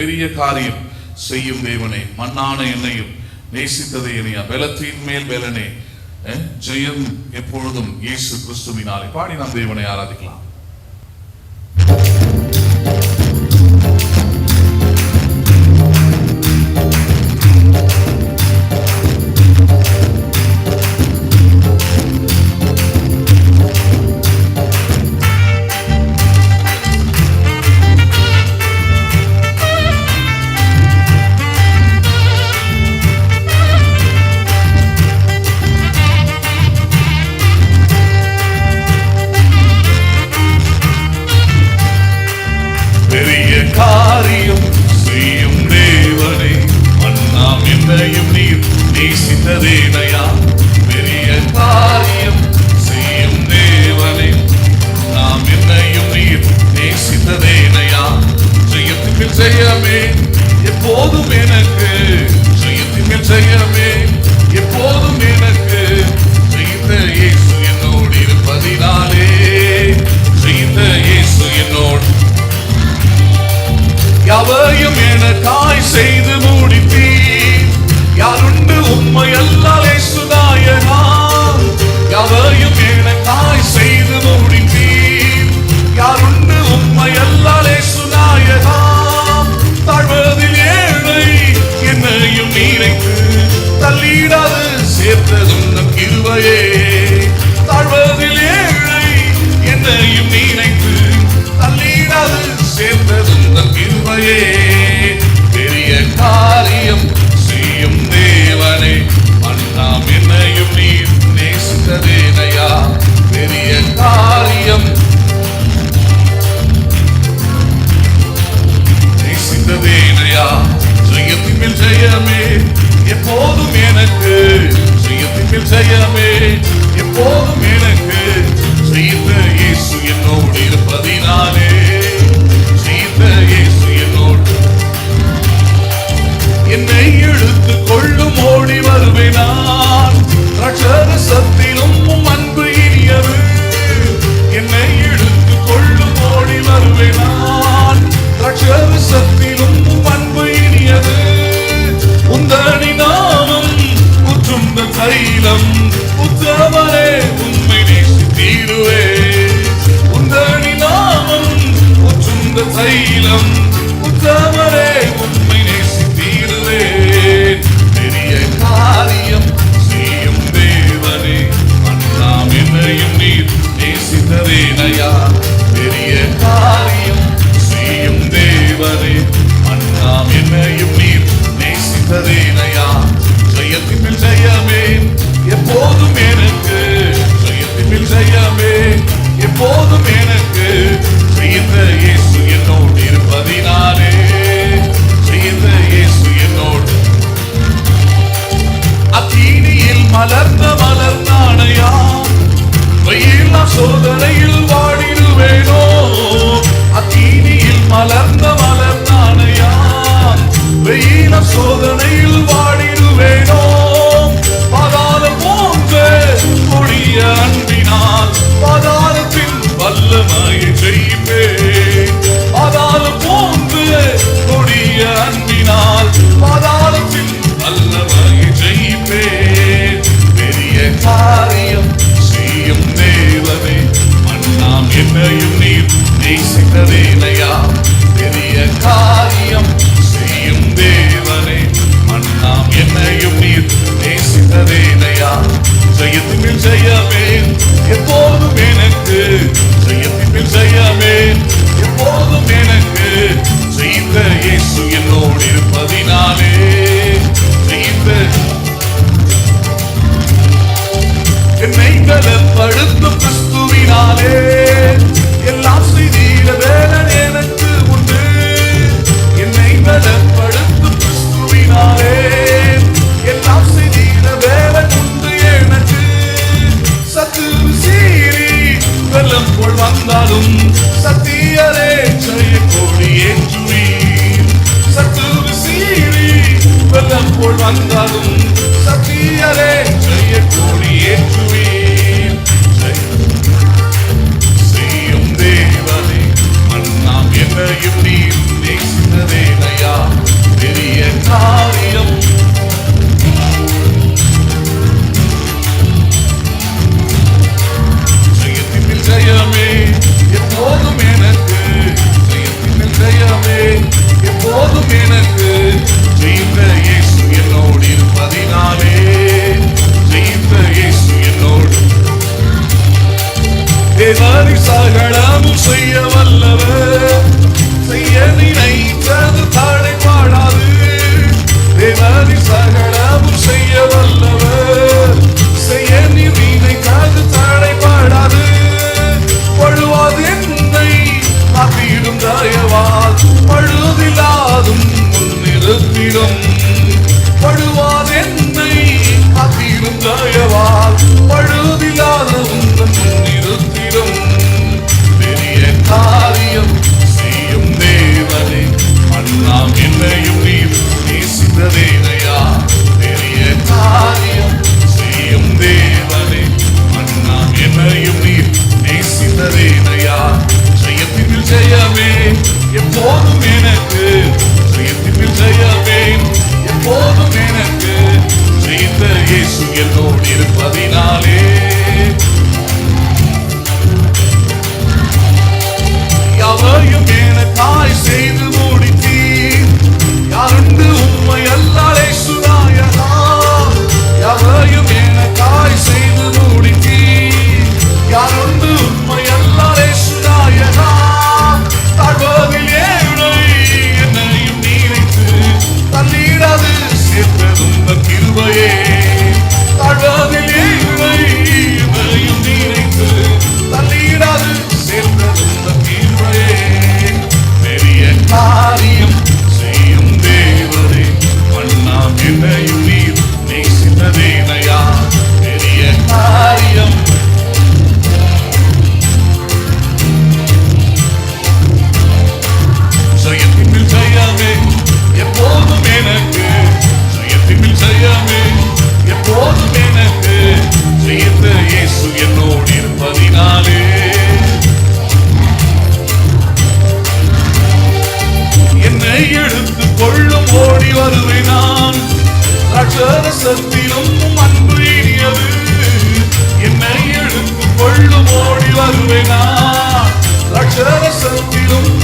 பெரிய காரியம் செய்யும் தேவனே. மண்ணான என்னையும் நேசித்ததே என்னையா பலத்தின் மேல் பலனே. ஜெயம் எப்பொழுதும் இயேசு கிறிஸ்துவினாலே. பாடி நாம் தேவனை ஆராதிக்கலாம். நேசித்ததேனையா தள்ளிடாது சேர்த்ததும் நம் கிருபையே தாழ்வதில் ஏழை என்னையும் நினைத்து தள்ளிடாது சேர்த்ததும் நம் கிருபையே பெரிய காரியம் செய்யும் தேவனே அண்ணாம் என்னையும் நீர் நேசித்ததேனையா? பெரிய காரியம் நேசித்ததேனையா? ஜெயத்தின் மேல் ஜெயமே எப்போதும் எனக்கு ஜெயத்தின் மேல் எப்போதும் எனக்கு செய்த இயேசு என்னோடு இருப்பதினாலே. செய்த இயேசு உற்றுந்த தைலம் உத்தவரே உண்மை நேசித்தீருவே பெரிய காரியம் செய்யும் தேவனே. அண்ணாம் என்னையும் நீர் நேசித்ததேனையா பெரிய காரியம் செய்யும் தேவனே. அண்ணாம் என்னையும் நீர் நேசித்ததேனையா ஜெயத்தின் ஜெயமே எப்போதும் எனக்கு. ஜெயத்தின் ஜெயமே எப்போதும் எனக்கு. ஜெயித்த இயேசு இருப்பதினாலே ஜெயித்த இயேசு என்னோடு. அத்தீனியில் மலர்ந்த மலர்ந்தானையா வெயில் சோதனையில் வாடிடுவேனோ. என்னையும் நீர் நேசித்ததேனையா? பெரிய காரியம் செய்யும் தேவனே. மன்னாம் என்னையும் நீர் நேசித்ததேனையா? ஜெயத்தின் ஜெயமே எப்போதும் எனக்கு. ஜெயத்தின் ஜெயமே எப்போதும் எனக்கு. செய்த இயேசு நாளும் சத்தியரே ஜெய கொடி ஏற்றுவீர். சத்துரு சீரி வெள்ளம் போல் வந்தாலும் எப்போதும் எனக்கு ஜெயத்தின் ஜெயமே. எப்போதும் எனக்கு ஜெயித்த இயேசு என்னோடு இருப்பதினால். சரசத்திலும் அன்பு இனியது. என்னை எடுத்து கொள்ளும் ஓடி வருவேனா? அக்ஷரசத்திலும்